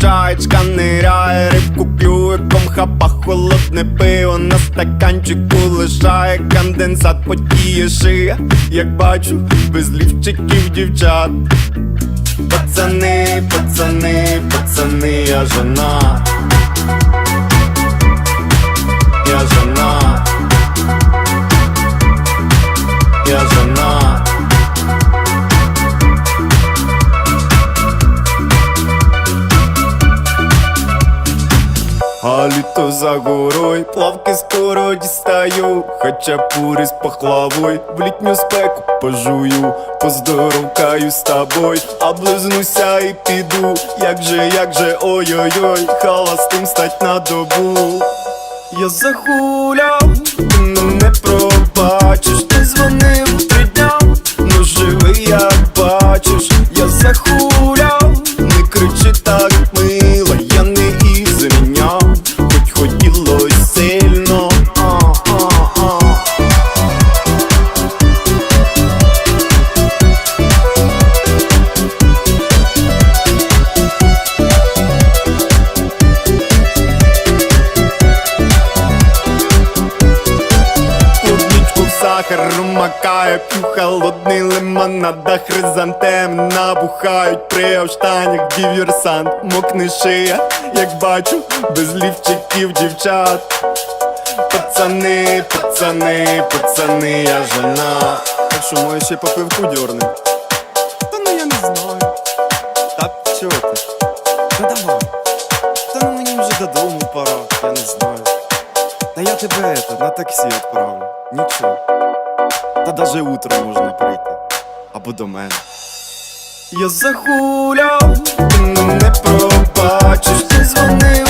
Чаєчка ниряє, рибку клює, комхапа холодне пиво на стаканчику лишає конденсат потіє шия, як бачу, без лівчиків дівчат. Пацани, пацани, пацани, я жена. А літо за горой, плавки скоро дістаю, хоча пури з пахлавой, в літню спеку пожую, поздоровкаю з тобой, облизнуся і піду, як же, як же, ой-ой-ой, халастим стать на добу. Я захуляв, в сахар макає, п'ю холодний лимонад, хризантем набухають при оштанях діверсант, мокне шия, як бачу, без лівчиків дівчат. Пацани, пацани, пацани, я жена. Так що може ще по пивку дьорни? Та ну я не знаю. Та чого ти? Та давай. Та ну мені вже додому пора, я не знаю. Та я тебе это, на таксі відправлю. Нічого. Та даже утром можна прийти. Або до мене. Я захуляв, ти не пробачиш, ти дзвонив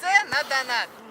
Це на донат.